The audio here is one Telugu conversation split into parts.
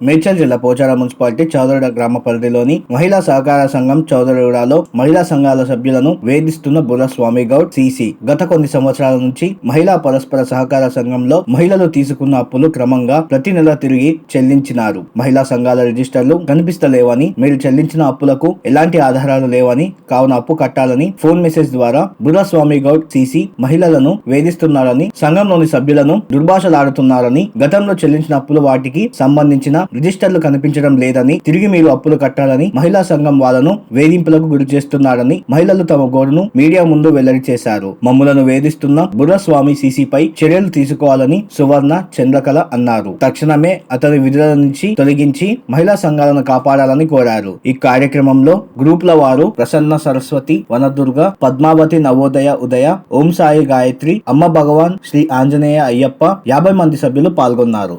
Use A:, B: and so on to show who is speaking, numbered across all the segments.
A: మేడ్చల్ జిల్లా పోచారం మున్సిపాలిటీ చౌదరుడ గ్రామ పరిధిలోని మహిళా సహకార సంఘం చౌదరిగూడలో మహిళా సంఘాల సభ్యులను వేధిస్తున్న బుర్రస్వామి గౌడ్ సిసి. గత కొన్ని సంవత్సరాల నుంచి మహిళా పరస్పర సహకార సంఘంలో మహిళలు తీసుకున్న అప్పులు క్రమంగా ప్రతి నెల తిరిగి చెల్లించినారు. మహిళా సంఘాల రిజిస్టర్లు కనిపిస్తలేవని మీరు చెల్లించిన అప్పులకు ఎలాంటి ఆధారాలు లేవని కావున అప్పు కట్టాలని ఫోన్ మెసేజ్ ద్వారా బుర్రస్వామి గౌడ్ సిసి మహిళలను వేధిస్తున్నారని సంఘంలోని సభ్యులను దుర్భాషలాడుతున్నారని గతంలో చెల్లించిన అప్పులు వాటికి సంబంధించిన రిజిస్టర్లు కనిపించడం లేదని తిరిగి మీరు అప్పులు కట్టాలని మహిళా సంఘం వాళ్ళను వేధింపులకు గురి చేస్తున్నారని మహిళలు తమ గోడును మీడియా ముందు వెల్లడి చేశారు. మమ్ములను వేధిస్తున్న బుర్రస్వామి సీసీపై చర్యలు తీసుకోవాలని సువర్ణ చంద్రకళ అన్నారు. తక్షణమే అతని విధుల నుంచి తొలగించి మహిళా సంఘాలను కాపాడాలని కోరారు. ఈ కార్యక్రమంలో గ్రూప్ల వారు ప్రసన్న సరస్వతి వనదుర్గ పద్మావతి నవోదయ ఉదయ ఓం సాయి గాయత్రి అమ్మ భగవాన్ శ్రీ ఆంజనేయ అయ్యప్ప యాభై మంది సభ్యులు పాల్గొన్నారు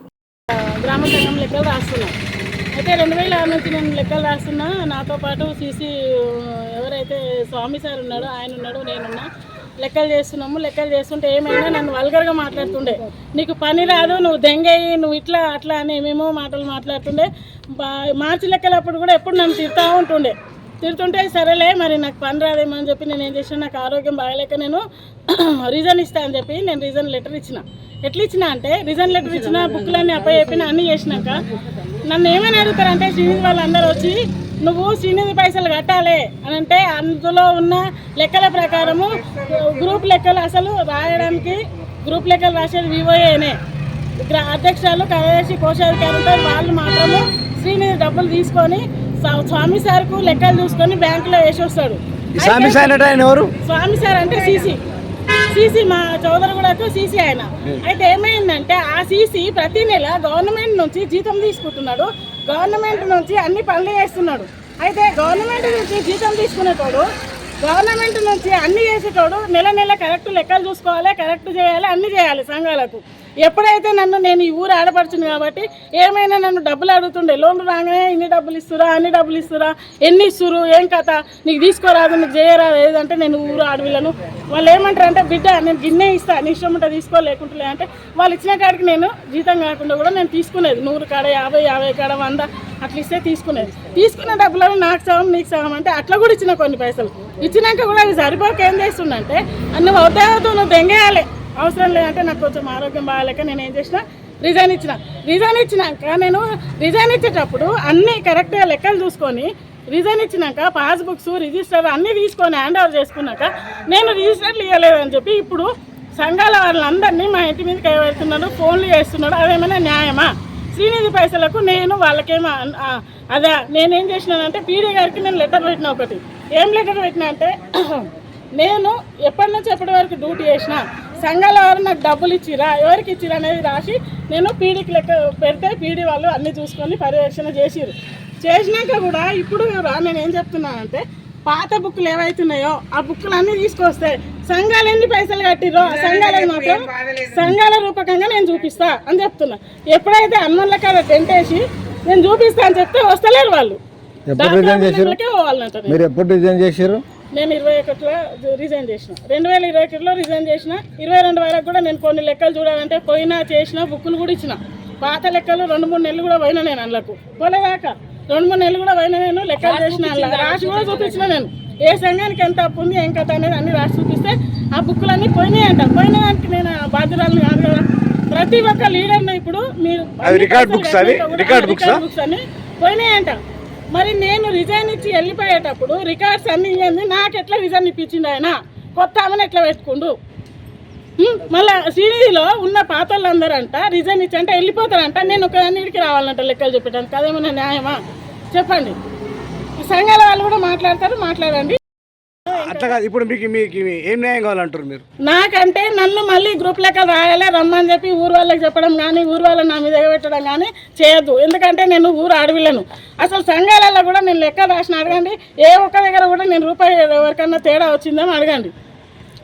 B: గ్రామ సంఘం లెక్కలు రాస్తున్నాం అయితే రెండు వేల ఆరు నుంచి నేను లెక్కలు రాస్తున్నా. నాతో పాటు సీసీ ఎవరైతే స్వామి సార్ ఉన్నాడో ఆయన ఉన్నాడో నేనున్నా. లెక్కలు చేస్తున్నాము. లెక్కలు చేస్తుంటే ఏమైనా నన్ను వల్గర్గా మాట్లాడుతుండే. నీకు పని రాదు నువ్వు దెంగయ్యి నువ్వు ఇట్లా అట్లా అని ఏమేమో మాటలు మాట్లాడుతుండే. మార్చి లెక్కలప్పుడు కూడా ఎప్పుడు నన్ను తిడతా ఉంటుండే. తిడుతుంటే సరేలే మరి నాకు పని రాదేమో అని చెప్పి నేను ఏం చేసాను నాకు ఆరోగ్యం బాగలేక నేను రీజన్ ఇస్తా అని చెప్పి నేను రీజన్ లెటర్ ఇచ్చిన. ఎట్లా ఇచ్చిన అంటే రీజన్ లెటర్ ఇచ్చిన బుక్లన్నీ అప్ప చెప్పిన అన్నీ చేసినాక నన్ను ఏమని అడుగుతారంటే శ్రీనిధి వాళ్ళందరూ వచ్చి నువ్వు శ్రీనిధి పైసలు కట్టాలి అని అంటే అందులో ఉన్న లెక్కల ప్రకారము గ్రూప్ లెక్కలు అసలు రాయడానికి గ్రూప్ లెక్కలు రాసేది వివోఏనే గ్రా కార్యదర్శి కోశాధికారులతో వాళ్ళు మాత్రము శ్రీనిధి డబ్బులు తీసుకొని స్వామి సార్కు లెక్కలు చూసుకొని బ్యాంకులో వేసి వస్తాడు
C: స్వామి సార్ అంటే ఆయన ఎవరు?
B: స్వామి సార్ అంటే సీసీ. సీసీ మా చౌదరిగూడకు సీసీ ఆయన. అయితే ఏమైందంటే ఆ సీసీ ప్రతి నెల గవర్నమెంట్ నుంచి జీతం తీసుకుంటున్నాడు. గవర్నమెంట్ నుంచి అన్ని పనులు చేస్తున్నాడు. అయితే గవర్నమెంట్ నుంచి జీతం తీసుకునేటోడు గవర్నమెంట్ నుంచి అన్ని చేసేటోడు నెల నెల కరెక్ట్ లెక్కలు చూసుకోవాలి కరెక్ట్ చేయాలి అన్ని చేయాలి సంఘాలకు. ఎప్పుడైతే నన్ను నేను ఈ ఊరు ఆడపడుచును కాబట్టి ఏమైనా నన్ను డబ్బులు అడుగుతుండే లోన్లు రాగానే ఇన్ని డబ్బులు ఇస్తురా అన్ని డబ్బులు ఇస్తురా ఎన్ని ఇస్తురు ఏం కథ నీకు తీసుకోరాదు నీకు చేయరాదు ఏదంటే నేను ఊరు ఆడవిలను వాళ్ళు ఏమంటారు అంటే బిడ్డ నేను గిన్నె ఇస్తా నీ ఇష్టం ఉంటే తీసుకో లేకుంటులే అంటే వాళ్ళు ఇచ్చిన కాడికి నేను జీతం కాకుండా కూడా నేను తీసుకునేది. నూరు కాడ యాభై యాభై కాడ వంద అట్లా ఇస్తే తీసుకునేది. తీసుకున్న డబ్బులను నాకు సగం నీకు సగం అంటే అట్లా కూడా ఇచ్చిన కొన్ని పైసలు. ఇచ్చినాక కూడా అది సరిపోక ఏం చేస్తుండంటే నువ్వు అవుతావుతూ నువ్వు దెంగేయాలి. అవసరం లేదంటే నాకు కొంచెం ఆరోగ్యం బాగాలేక నేను ఏం చేసిన? రిజైన్ ఇచ్చిన. రిజైన్ ఇచ్చినాక నేను రిజైన్ ఇచ్చేటప్పుడు అన్నీ కరెక్ట్గా లెక్కలు చూసుకొని రిజైన్ ఇచ్చినాక పాస్బుక్స్ రిజిస్టర్ అన్నీ తీసుకొని హ్యాండ్ ఓవర్ చేసుకున్నాక నేను రిజిస్టర్లు ఇవ్వలేదని చెప్పి ఇప్పుడు సంఘాల వాళ్ళందరినీ మా ఇంటి మీద కైవెడుతున్నాడు ఫోన్లు చేస్తున్నాడు అదేమైనా న్యాయమా? శ్రీనిధి పైసలకు నేను వాళ్ళకేమో అదే నేనేం చేసినానంటే పీడీ గారికి నేను లెటర్ పెట్టిన ఒకటి. ఏం లెటర్ పెట్టినా అంటే నేను ఎప్పటి నుంచి ఎప్పటి వరకు డ్యూటీ చేసినా సంఘాల వారు నాకు డబ్బులు ఇచ్చిరా ఎవరికి ఇచ్చిరా అనేది రాసి నేను పీడీకి లెక్క పెడితే పీడీ వాళ్ళు అన్నీ చూసుకొని పర్యవేక్షణ చేసిరు చేసినాక కూడా ఇప్పుడు రా నేను ఏం చెప్తున్నానంటే పాత బుక్లు ఏవైతున్నాయో ఆ బుక్లు అన్నీ తీసుకొస్తే సంఘాలు ఎన్ని పైసలు కట్టిరో ఆ సంఘాలకు మాత్రం సంఘాల రూపకంగా నేను చూపిస్తా అని చెప్తున్నా. ఎప్పుడైతే అన్నుల కాడ టెంట్ వేసి నేను చూపిస్తా అని చెప్తే వస్తలేరు వాళ్ళు.
C: మీరు ఎప్పుడు రిజైన్ చేశారు
B: నేను ఇరవై ఒకటిలో రిజైన్ చేసిన. రెండు వేల ఇరవై ఒకటిలో రిజైన్ చేసిన. ఇరవై రెండు వరకు కూడా నేను కొన్ని లెక్కలు చూడాలంటే పోయినా చేసిన బుక్కులు కూడా ఇచ్చిన. పాత లెక్కలు రెండు మూడు నెలలు కూడా పోయినా నేను అందులోకు పోలేదాకా. రెండు మూడు నెలలు కూడా పోయినా నేను లెక్కలు చేసిన అందులో. రాసి కూడా చూపించిన నేను. ఏ సంఘానికి ఎంత అప్పు ఉంది ఏం కథ అనేది అన్ని రాసి చూపిస్తే ఆ బుక్కులు అన్నీ పోయినాయంట. పోయిన దానికి నేను ఆ బాధ్యురాలు కాదు కదా. ప్రతి ఒక్క లీడర్ని ఇప్పుడు మీరు
C: రికార్డ్ బుక్స్ అవి? రికార్డ్ బుక్సా?
B: బుక్స్ అని పోయినాయంట. మరి నేను రిజైన్ ఇచ్చి వెళ్ళిపోయేటప్పుడు రికార్డ్స్ అన్ని ఇవ్వండి నాకు ఎట్లా రిజైన్ ఇప్పించింది ఆయన? కొత్త ఆమెను ఎట్లా పెట్టుకుండు? మళ్ళీ మళ్ళా శ్రీనిధిలో ఉన్న పాతలందరంట రిజైన్ ఇచ్చి అంటే వెళ్ళిపోతారంట. నేను ఒక అన్నిటికి రావాలంట లెక్కలు చెప్పడానికి అదేమన్నా న్యాయమా? చెప్పండి. సంఘాల వాళ్ళు కూడా మాట్లాడతారు మాట్లాడండి.
C: అట్లా కాదు. ఇప్పుడు మీకు మీకు ఏం న్యాయం కావాలంటారు మీరు?
B: నాకంటే నన్ను మళ్ళీ గ్రూప్ లెక్క రాయాలి రమ్మని చెప్పి ఊరు వాళ్ళకి చెప్పడం కానీ ఊరు వాళ్ళని నా మీద ఎగబెట్టడం కానీ చేయొద్దు. ఎందుకంటే నేను ఊరు అడవిలను. అసలు సంఘాలలో కూడా నేను లెక్క రాసిన అడగండి. ఏ ఒక్క దగ్గర కూడా నేను రూపాయి ఎవరికన్నా తేడా వచ్చిందని అడగండి.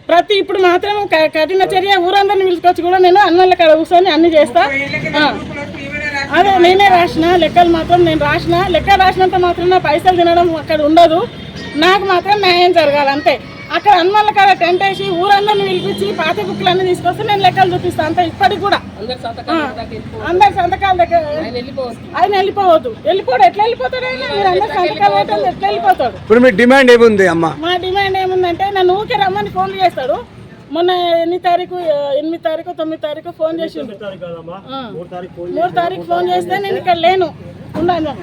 B: ప్రతి ఇప్పుడు మాత్రం క- కఠిన చర్య ఊరందరిని పిలుచుకొచ్చి కూడా నేను కాడ కూర్చొని అన్ని చేస్తా. ఆ. అదే నేనే రాసిన లెక్కలు మాత్రం నేను రాసిన. లెక్క రాసినంత మాత్రం నా పైసలు తినడం అక్కడ ఉండదు. నాకు మాత్రం న్యాయం జరగాలి అంతే. అక్కడ హనుమాన్ల కాడ టెంట్ వేసి ఊరందరిని పిలిపించి పాత బుక్లన్నీ తీసుకొస్తే నేను లెక్కలు చూపిస్తాను అంత ఇప్పటికి కూడా. అందరి సంతకాల దగ్గర ఆయన వెళ్ళిపోవద్దు. వెళ్ళిపోడు ఎట్లా వెళ్ళిపోతాడు ఆయన? మీరు అందరు సంతకాలు పెట్టండి ఎట్లా వెళ్ళిపోతాడు?
C: ఇప్పుడు మీ డిమాండ్ ఏముంది అమ్మ?
B: మా డిమాండ్ ఏముందంటే నన్ను ఊకే రమ్మని ఫోన్లు చేస్తాడు. మొన్న ఎన్ని తారీఖు ఎనిమిది తారీఖు తొమ్మిది తారీఖు ఫోన్ చేసిండు ఆ. మూడు తారీఖు ఫోన్ చేస్తే నేను ఇక్కడ లేను. ఉన్నాను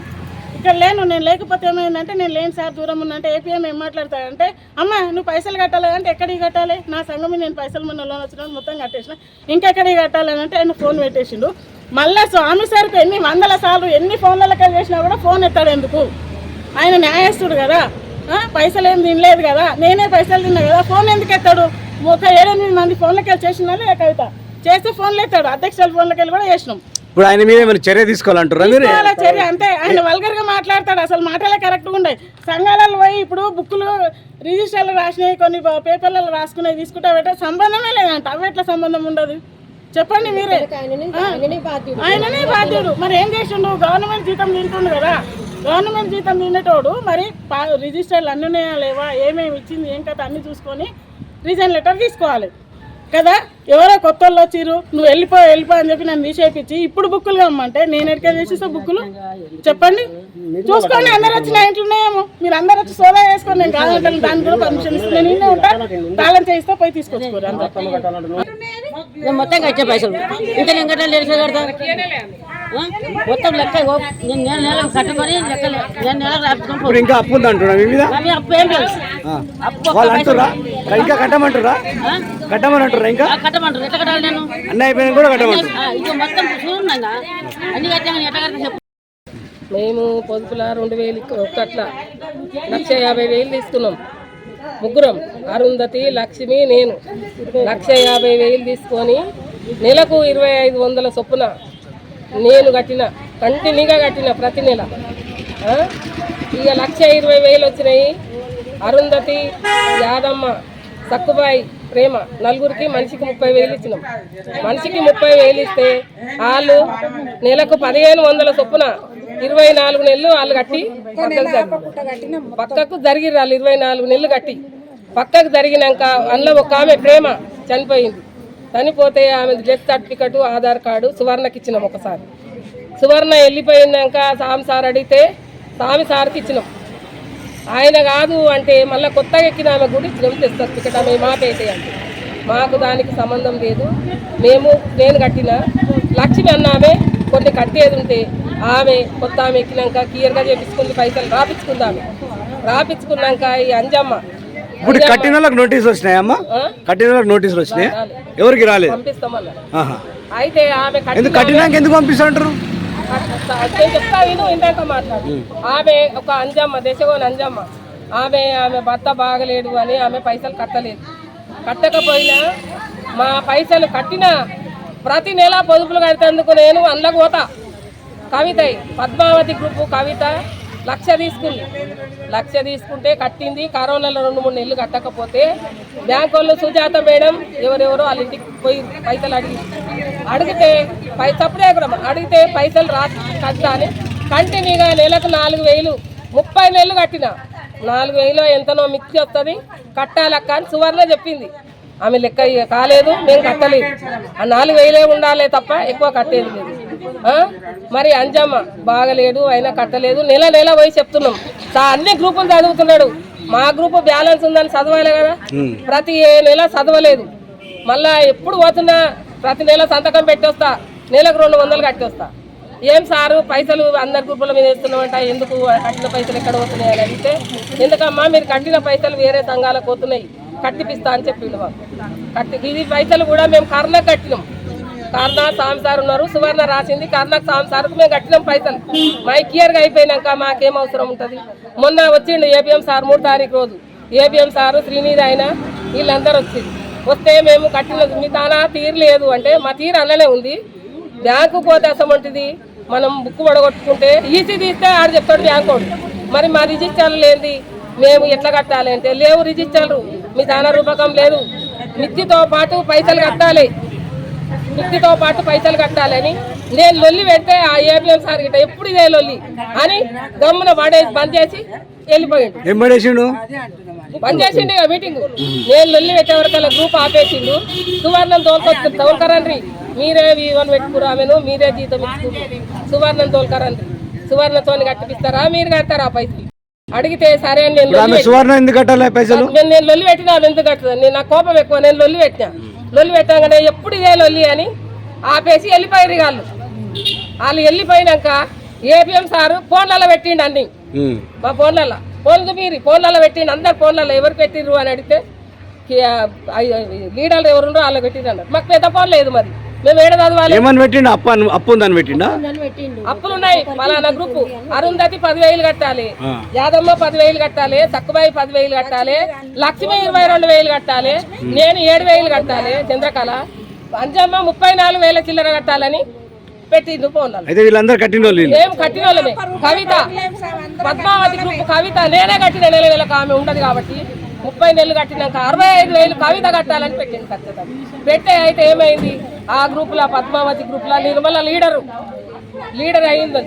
B: ఇక్కడ లేను. నేను లేకపోతే ఏమైందంటే నేను లేను సార్ దూరం ఉన్నా అంటే ఏపీఎం ఏం మాట్లాడతాడంటే అమ్మ నువ్వు పైసలు కట్టాలి అంటే ఎక్కడికి కట్టాలి? నా సంఘం నేను పైసలు మొన్న లోన్ వచ్చిన మొత్తం కట్టేసిన. ఇంకెక్కడికి కట్టాలి అని అంటే ఆయన ఫోన్ పెట్టేసిండు. మళ్ళీ స్వామి సార్కి ఎన్ని వందల సార్లు ఎన్ని ఫోన్లకి చేసినా కూడా ఫోన్ ఎత్తాడు ఎందుకు? ఆయన న్యాయస్తుడు కదా. పైసలు ఏం తినలేదు కదా. నేనే పైసలు తిన్నా కదా. ఫోన్ ఎందుకు ఎత్తాడు? ఒక ఏడెనిమిది మంది ఫోన్లకి వెళ్ళి చేసినా కవిత చేస్తే ఫోన్లు ఎత్తాడు. అధ్యక్షుల ఫోన్లకి వెళ్ళి కూడా చేసినాం.
C: ఇప్పుడు ఆయన మీద ఏమైనా చర్య తీసుకోవాలంటారా మీరు?
B: చర్య? అంతే ఆయన వల్గర్గా మాట్లాడతాడు. అసలు మాటలే కరెక్ట్గా ఉన్నాయి సంఘాలలో పోయి ఇప్పుడు బుక్కులు రిజిస్టర్లు రాసినాయి కొన్ని పేపర్లలో రాసుకునేవి తీసుకుంటా పెట్టే సంబంధమే లేదంట. అవి ఎట్లా సంబంధం ఉండదు? చెప్పండి మీరే. ఆయననే బాధ్యుడు. మరి ఏం చేసిండు? గవర్నమెంట్ జీతం తింటుండు కదా. గవర్నమెంట్ జీతం తినేటోడు మరి పా- రిజిస్టర్లు అన్నీ ఉన్నాయా లేవా? ఏమేమి ఇచ్చింది? ఏం కథ? అన్ని చూసుకొని రీజన్ లెటర్ తీసుకోవాలి. కదా? ఎవరో కొత్త వాళ్ళు వచ్చిర్రు నువ్వు వెళ్ళిపో వెళ్ళిపో అని చెప్పి నన్ను తీసేపించి ఇప్పుడు బుక్కులు కమ్మంటే నేను ఎడికే చేసేస్తా బుక్కులు? చెప్పండి. చూసుకోండి అందరు వచ్చి నా ఇంట్లో ఉన్నాయేమో. మీరు అందరు వచ్చి సోదా వేసుకోండి నేను కాదంటాను దానికి కూడా పర్మిషన్ ఇస్తాను నేను ఇన్నే ఉంటా. తాళం చేయిస్తా పోయి తీసుకొచ్చుకోరు
D: నేను మొత్తం కట్టే పైసలు. ఇంకా నేను కట్టాలి కడతా? మొత్తం లెక్క ఇగో నేను నెల కట్టుకొని లెక్క నేను నెలకు
C: ఇప్పుడు ఇంకా అప్పు ఉంది అంటున్నా మీ మీద?
D: అవి అప్పు ఏం లేదు. అప్పు
C: ఇంకా కట్టమంటురా? కట్టమని అంటురా ఇంకా?
D: కట్టమంటారు ఎట్లా కట్టాలి నేను
C: అన్నీ అయిపోయినా కూడా కట్టమంటారు
D: ఆ, ఇక మొత్తం చూడండి అన్ని కట్టామని ఎట్లా కడతా చెప్పు.
E: మేము పొదుపుల రెండు వేలు ఒక్కట్ల లక్ష యాభై వేలు తీసుకున్నాం. ముగ్గురం అరుంధతి లక్ష్మి నేను. లక్ష యాభై వేలు తీసుకొని నెలకు ఇరవై ఐదు వందల చొప్పున నేను కట్టిన కంటిన్యూగా కట్టిన ప్రతి నెల? ఇక లక్ష ఇరవై వేలు వచ్చినాయి. అరుంధతి యాదమ్మ సక్కుబాయి ప్రేమ. నలుగురికి మనిషికి ముప్పై వేలు ఇచ్చినాం. మనిషికి ముప్పై వేలు ఇస్తే వాళ్ళు నెలకు పదిహేను వందల చొప్పున ఇరవై నాలుగు నెలలు వాళ్ళు కట్టి పక్కకు జరిగిరు జరిగిర్రు వాళ్ళు ఇరవై నాలుగు నెలలు కట్టి. పక్కకు జరిగినాక అందులో ఒక ఆమె ప్రేమ చనిపోయింది. చనిపోతే ఆమె డెత్ సర్టిఫికెట్ ఆధార్ కార్డు సువర్ణకి ఇచ్చినాం ఒకసారి. సువర్ణ వెళ్ళిపోయినాక సామి సార్ అడిగితే సామి సార్కి ఇచ్చినాం. ఆయన కాదు అంటే మళ్ళీ కొత్తగా ఎక్కిన ఆమె ఇచ్చినాం డెత్ సర్టిఫికెట్ ఆమె మాట అయితే అంటే. మాకు దానికి సంబంధం లేదు. మేము నేను కట్టిన లక్ష్మి అన్న ఆమె కొన్ని కట్టేది ఉంటే ఆమె కొత్త ఆమె ఎక్కినాక క్లియర్గా చేపించుకుంది పైసలు రాపించుకుందామె రాపించుకున్నాక ఈ అంజమ్మ.
C: ఇప్పుడు కట్టిన వాళ్ళకి నోటీసులు వచ్చినాయమ్మా కట్టిన వాళ్ళకి నోటీసులు వచ్చినాయి? ఎవరికి రాలేదు?
E: పంపిస్తామన్నారు.
C: ఆహా.
E: అయితే ఆమె
C: కట్టినాక ఎందుకు పంపిస్తుంటారు
E: నేను చెప్తా విను ఇందాక మాట్లాడు. ఆమె ఒక అంజమ్మ దశగోని అంజమ్మ. ఆమె ఆమె భర్త బాగలేడు అని ఆమె పైసలు కట్టలేదు. కట్టకపోయినా మా పైసలు కట్టిన ప్రతి నెల పొదుపులు కట్టేందుకు నేను అందులోకి పోతా. కవిత పద్మావతి గ్రూపు కవిత లక్ష తీసుకుంది. లక్ష తీసుకుంటే కట్టింది కరోనాలో రెండు మూడు నెలలు కట్టకపోతే బ్యాంక్ వాళ్ళు సుజాత మేడం ఎవరెవరో వాళ్ళ ఇంటికి పోయి పైసలు అడిగి అడిగితే పై తప్పుడే కూడా అడిగితే పైసలు రా కట్టాలి కంటిన్యూగా నెలకు నాలుగు వేలు ముప్పై నెలలు కట్టిన. నాలుగు వేలు ఎంతనో మిక్స్ వస్తుంది కట్టాలక్క అని సువర్ణ చెప్పింది. ఆమె లెక్క కాలేదు మేము కట్టలేదు. ఆ నాలుగు వేలే ఉండాలి తప్ప ఎక్కువ కట్టేది లేదు? మరి అంజమ్మ బాగలేడు అయినా కట్టలేదు. నెల నెల పోయి చెప్తున్నాం. సా- అన్ని గ్రూపులు చదువుతున్నాడు. మా గ్రూపు బ్యాలెన్స్ ఉందని చదవాలి కదా? ప్రతి ఏ నెల చదవలేదు. మళ్ళా ఎప్పుడు పోతున్నా ప్రతి నెల సంతకం పెట్టొస్తా. నెలకు రెండు వందలు కట్టొస్తా ఏం సారు? పైసలు అందరి గ్రూపుల మీద వేస్తున్నామంట ఎందుకు కట్టిన పైసలు ఎక్కడ పోతున్నాయి అని అడిగితే ఎందుకమ్మా మీరు కట్టిన పైసలు వేరే సంఘాలకు పోతున్నాయి. కట్టిపిస్తా అని చెప్పిండు మాకు. కట్టి ఇది పైసలు కూడా మేము కర్ణకు కట్టినాం. కర్ణ సామ్ సార్ ఉన్నారు. సువర్ణ రాసింది. కర్ణకు సామ్ సార్కు మేము కట్టినాం పైసలు. మా క్లియర్గా అయిపోయినాక మాకేం అవసరం ఉంటుంది? మొన్న వచ్చిండు ఏపీఎం సార్ మూడు తారీఖు రోజు. ఏపీఎం సారు శ్రీనిధి ఆయన వీళ్ళందరూ వచ్చింది వస్తే మేము కట్టిన మీ తానా తీరు లేదు అంటే మా తీరు అన్ననే ఉంది. బ్యాంకు పోతే అసమంటిది? మనం బుక్ పడగొట్టుకుంటే ఈసీ తీస్తే ఆడు చెప్తాడు బ్యాంకు మరి మా రిజిస్టర్లు లేనిది మేము ఎట్లా కట్టాలి అంటే లేవు రిజిస్టర్లు. మీ దాన రూపకం లేదు. మిత్తితో పాటు పైసలు కట్టాలి. మిత్తితో పాటు పైసలు కట్టాలని నేను లొల్లి పెడితే ఆ ఏబిఎం సార్ గిట్ట ఎప్పుడు ఇదే లొల్లి అని గమ్మున పడేసి బంద్ చేసి వెళ్ళిపోయిండు. బంద్ చేసిండు మీటింగ్. నేను లొల్లి పెట్టే వరకు గ్రూప్ ఆపేసిండు. సువర్ణం తోలుకొచ్చు తోలుకరండ్రి మీరే వీవన్ పెట్టుకురు ఆమెను మీరే జీతం ఇచ్చుకురు సువర్ణం తోలుకరండ్రి సువర్ణతోని కట్టిపిస్తారా? మీరు కడతారా పైసలు? అడిగితే సరే అని నేను
C: సువర్ణ ఎందుకు కట్టాలి పైసలు?
E: నేను నేను లొల్లి పెట్టినా ఎందుకు కట్టదు? నేను నా కోపం ఎక్కువ నేను లొల్లి పెట్టినా. లొల్లి పెట్టాగానే ఎప్పుడు ఇదే లొల్లి అని ఆపేసి వెళ్ళిపోయారు వాళ్ళు. వాళ్ళు వెళ్ళిపోయినాక ఏపీఎం సారు ఫోన్లలో పెట్టిండు అన్ని. మా ఫోన్లలో. ఫోన్లు మీరు ఫోన్లలో పెట్టిండు. అందరు ఫోన్లలో ఎవరు పెట్టిర్రు అని అడిగితే లీడర్లు ఎవరుండో వాళ్ళు పెట్టిండు అన్నారు. మాకు పెద్ద ఫోన్ లేదు మరి. మేము ఏడ చదవాలి
C: ఏమని పెట్టిండు? అప్పు అని- అప్పు ఉందని పెట్టిండా?
E: అప్పులు ఉన్నాయి మలానా గ్రూప్. అరుంధతి పదివేలు కట్టాలి. యాదమ్మ పదివేలు కట్టాలి తక్కువై పదివేలు కట్టాలి లక్ష్మి ఇరవై రెండు వేలు కట్టాలి నేను ఏడు వేలు కట్టాలి చంద్రకళ. అంజమ్మ ముప్పై నాలుగు వేల చిల్లర కట్టాలని పెట్టిండు ఫోన్లలో.
C: అయితే వీళ్ళందరూ కట్టిన వాళ్ళు.
E: మేము కట్టిన వాళ్ళమే? కవిత. పద్మావతి గ్రూప్ కవిత. నేనే కట్టిన నెల నెలకు ఆమె ఉండదు కాబట్టి ముప్పై నెలలు కట్టినాక అరవై ఐదు వేలు కవిత కట్టాలని పెట్టింది ఖచ్చితంగా. పెట్టే అయితే ఏమైంది? ఆ గ్రూపులో పద్మావతి గ్రూప్లో నిర్మల లీడరు. లీడర్ అయింది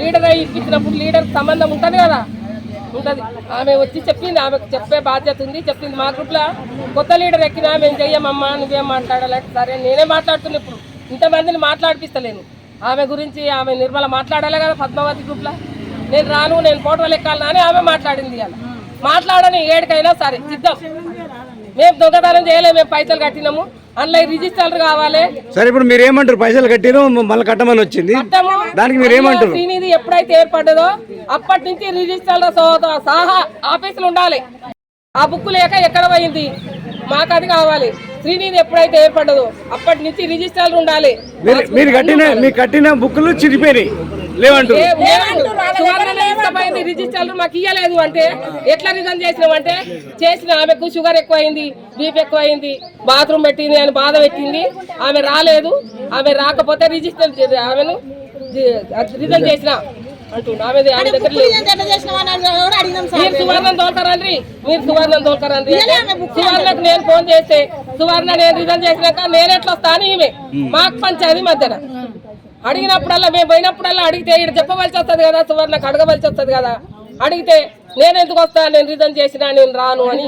E: లీడర్ అయి ఇప్పించినప్పుడు లీడర్ సంబంధం ఉంటుంది కదా? ఉంటుంది. ఆమె వచ్చి చెప్పింది ఆమెకు చెప్పే బాధ్యత ఉంది చెప్పింది. మా గ్రూప్లో కొత్త లీడర్ ఎక్కినా మేము చెయ్యమమ్మా నువ్వేం మాట్లాడాలంటే సరే నేనే మాట్లాడుతున్నా ఇప్పుడు. ఇంతమందిని మాట్లాడిపిస్తలేను. ఆమె గురించి ఆమె నిర్మల మాట్లాడాలి కదా పద్మావతి గ్రూప్లో నేను రాను నేను ఫోటోలు ఎక్కాలని ఆమె మాట్లాడింది అలా మాట్లాడని ఏడికైనా సరే సిద్ధం. మేము దొంగతనం చేయలేము మేము పైసలు కట్టినాము. అందులో రిజిస్టర్లు కావాలి.
C: సరే ఇప్పుడు మీరు ఏమంటారు? పైసలు కట్టిరు మళ్ళీ కట్టమని వచ్చింది. దానికి మీరు ఏమంటారు?
E: శ్రీనిధి ఎప్పుడైతే ఏర్పడ్డదో అప్పటి నుంచి రిజిస్టర్ల సహా ఆఫీసులు ఉండాలి. ఆ బుక్ లేక ఎక్కడ పోయింది? మాకు అది కావాలి. శ్రీనిధి ఎప్పుడైతే ఏర్పడ్డదో అప్పటి నుంచి రిజిస్టర్లు ఉండాలి.
C: మీరు మీరు కట్టిన మీ కట్టిన బుక్కులు చిరిపోయినాయి. లేవంటారు
E: రిజిస్టర్లు మాకు ఇయ్యలేదు అంటే ఎట్లా రిజన్ చేసినాం అంటే చేసిన ఆమెకు షుగర్ ఎక్కువైంది బీపీ ఎక్కువైంది బాత్రూమ్ పెట్టింది అని బాధ పెట్టింది. ఆమె రాలేదు. ఆమె రాకపోతే రిజిస్టర్ ఆమెను రిజన్ చేసిన. ఆమె దగ్గర మీరు సువర్ణం తోలుతారండి. మీరు సువర్ణం తోలుతారండి. సువర్ణకు నేను ఫోన్ చేస్తే సువర్ణ నేను రిజన్ చేసినాక నేను ఎట్లా వస్తాను ఈమె. మాకు పంచాయతీ మధ్యన. అడిగినప్పుడల్లా మేము పోయినప్పుడల్లా అడిగితే ఇక్కడ చెప్పవలసి వస్తుంది కదా సువర్ణకు అడగవలసి వస్తుంది కదా. అడిగితే నేను ఎందుకు వస్తా నేను రిజన్ చేసినా నేను రాను అని.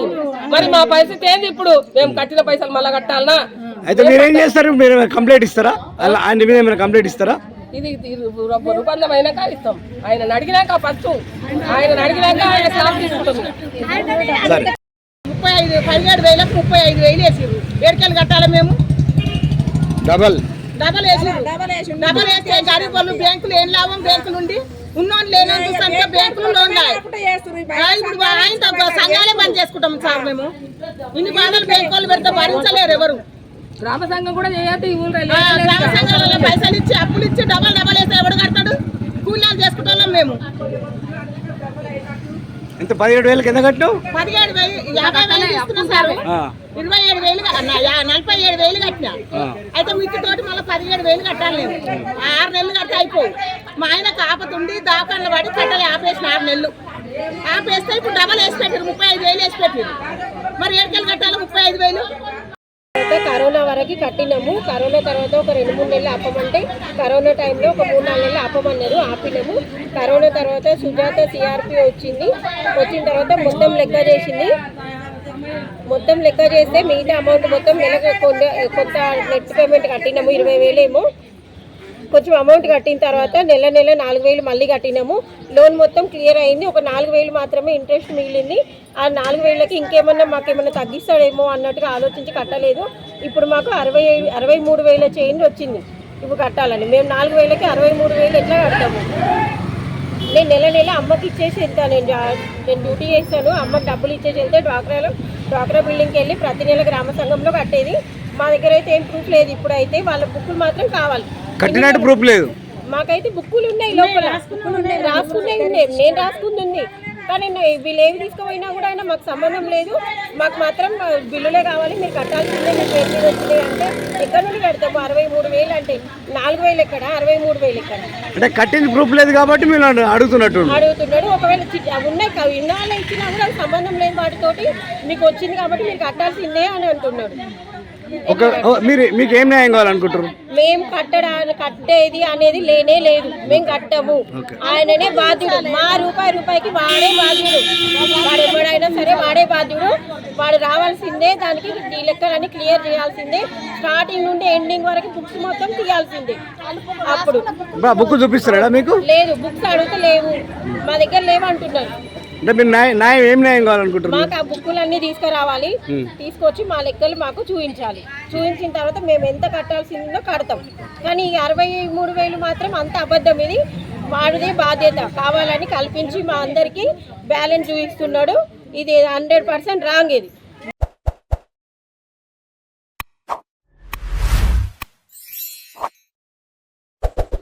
E: మరి మా పరిస్థితి ఏంది ఇప్పుడు? మేము కట్టిన పైసలు మళ్ళా కట్టాలనా?
C: అయితే మీరేం చేస్తారు? మీరు కంప్లైంట్ ఇస్తారా? అలా ఆయన మీద ఏమైనా కంప్లైంట్ ఇస్తారా?
E: ఇది రూపందం అయినాక ఇస్తాం. ఆయన అడిగినాక ఫస్ట్ ఆయన అడిగినాక ఆయన స్లాబ్ తీసుకుంటాం
B: ముప్పై ఐదు పదిహేడు వేలకు ముప్పై ఐదు వేలు వేసిర్రు. ఏడుకెళ్ళి కట్టాలి మేము?
C: డబల్.
B: డబల్ వేసిర్రు. డబల్ వేస్తే గరీబ్ వాళ్ళు బ్యాంకులు ఏం లాభం? బ్యాంకులు ఉండి ఉన్నోళ్ళు లేనందుకు సంఖ్య బ్యాంకులు లోన్ ఇప్పుడు ఆయన తక్కువ సంఘాలే బంద్ చేసుకుంటాం సార్ మేము. ఇన్ని బాధలు బ్యాంకు వాళ్ళు పెడితే భరించలేరు ఎవరు.
E: గ్రామ సంఘం కూడా చేయొద్దు
B: గ్రామ సంఘాలలో పైసలు ఇచ్చి అప్పులు ఇచ్చి డబల్ డబల్ వేస్తే ఎవడు కడతాడు? కూలీలు చేసుకుంటాం మేము.
C: ఎంత పదిహేడు వేలు కింద కట్టినావు?
B: పదిహేడు వేలు యాభై వేలు ఇస్తున్నాం సార్.
C: ఆ,
B: ఇరవై ఏడు వేలు నలభై ఏడు వేలు కట్టినా. అయితే మిత్తి తోటి మళ్ళీ పదిహేడు వేలు కట్టాలి నేను. ఆరు నెలలు కట్టి అయిపోయి మా ఆయన కాపతుండి దాకాళ్ళు పడి కట్టాలి ఆపేసిన ఆరు నెలలు. ఆపేస్తే ఇప్పుడు డబల్ వేసి పెట్టారు ముప్పై ఐదు వేలు వేసి పెట్టారు. మరి ఏడుకెళ్ళి కట్టాలి ముప్పై ఐదు వేలు?
F: తర్వాత కరోనా వరకు కట్టినాము. కరోనా తర్వాత ఒక రెండు మూడు నెలలు ఆపమంటే కరోనా టైంలో ఒక మూడు నాలుగు నెలలు ఆపమన్నారు ఆపినాము. కరోనా తర్వాత సుజాత సిఆర్పి వచ్చింది. వచ్చిన తర్వాత మొత్తం లెక్క చేసింది. మొత్తం లెక్క చేస్తే మిగతా అమౌంట్ మొత్తం నెలకు కొంత కొంత నెట్ పేమెంట్ కట్టినాము ఇరవై వేలేమో. కొంచెం అమౌంట్ కట్టిన తర్వాత నెల నెల నాలుగు వేలు మళ్ళీ కట్టినాము. లోన్ మొత్తం క్లియర్ అయింది. ఒక నాలుగు వేలు మాత్రమే ఇంట్రెస్ట్ మిగిలింది. ఆ నాలుగు వేలకి ఇంకేమన్నా మాకు ఏమన్నా తగ్గిస్తాడేమో అన్నట్టుగా ఆలోచించి కట్టలేదు. ఇప్పుడు మాకు అరవై అరవై మూడు వేల చేంజ్ వచ్చింది. ఇప్పుడు కట్టాలని. మేము నాలుగు వేలకి అరవై మూడు వేలు ఎట్లా కడతాము? నేను నెల నెల అమ్మకి ఇచ్చేసి వెళ్తాను నేను నేను డ్యూటీ చేస్తాను. అమ్మకి డబ్బులు ఇచ్చేసి వెళ్తే డ్వాక్రాలో డ్వాక్రా బిల్డింగ్కి వెళ్ళి ప్రతి నెల గ్రామ సంఘంలో కట్టేది. మా దగ్గర అయితే ఏం ప్రూఫ్ లేదు. ఇప్పుడైతే వాళ్ళ బుక్కులు మాత్రం కావాలి.
C: కట్టినట్టు ప్రూఫ్ లేదు.
F: మాకైతే బుక్కులు ఉన్నాయి లోపల. రాసుకున్నాయి ఉన్నాయి. నేను రాసుకుంది ఉంది. కానీ వీళ్ళు ఏమి తీసుకుపోయినా కూడా అయినా మాకు సంబంధం లేదు. మాకు మాత్రం బిల్లులే కావాలి. మీరు కట్టాల్సిందే మీ పేరు మీద వచ్చినాయి అంటే ఎక్కడ నుండి కడతాము? అరవై మూడు వేలు అంటే నాలుగు వేలు ఎక్కడ? అరవై మూడు వేలు ఎక్కడ
C: అంటే కట్టింది ప్రూఫ్ లేదు కాబట్టి మీరు అడుగుతున్నట్టు
F: అడుగుతున్నాడు ఒకవేళ ఉన్నాయి ఇన్నాళ్ళు ఇచ్చినా కూడా సంబంధం లేని వాటితోటి. మీకు వచ్చింది కాబట్టి మీరు కట్టాల్సిందే అని అంటున్నాడు
C: ఒక మీరు మీకు ఏం న్యాయం కావాలనుకుంటారు
F: మేము కట్టడానికి కట్టేది అనేది లేనే లేదు. మేము కట్టము. ఆయననే బాధ్యుడు. మా రూపాయి రూపాయికి వాడే బాధ్యుడు. వాడు ఎవడైనా సరే వాడే బాధ్యుడు. వాడు రావాల్సిందే దానికి ఈ లెక్కలన్నీ క్లియర్ చేయాల్సిందే. స్టార్టింగ్ నుండి ఎండింగ్ వరకు బుక్స్ మొత్తం తీయాల్సిందే. అప్పుడు.
C: బుక్ చూపిస్తారా మీకు?
F: లేదు బుక్స్ అడిగితే లేవు మా దగ్గర లేవు అంటున్నారు
C: అంటే మీరు న్యాయం న్యాయం ఏం న్యాయం కావాలనుకుంటారు
F: మాకు ఆ బుక్కులన్నీ తీసుకురావాలి. తీసుకొచ్చి మా లెక్కలు మాకు చూపించాలి. చూపించిన తర్వాత మేము ఎంత కట్టాల్సిందో కడతాం. కానీ ఈ అరవై మూడు వేలు మాత్రం అంత అబద్ధం. ఇది వాడిదే బాధ్యత. కావాలని కల్పించి మా అందరికీ బ్యాలెన్స్ చూపిస్తున్నాడు. ఇది హండ్రెడ్ పర్సెంట్ రాంగ్ ఇది.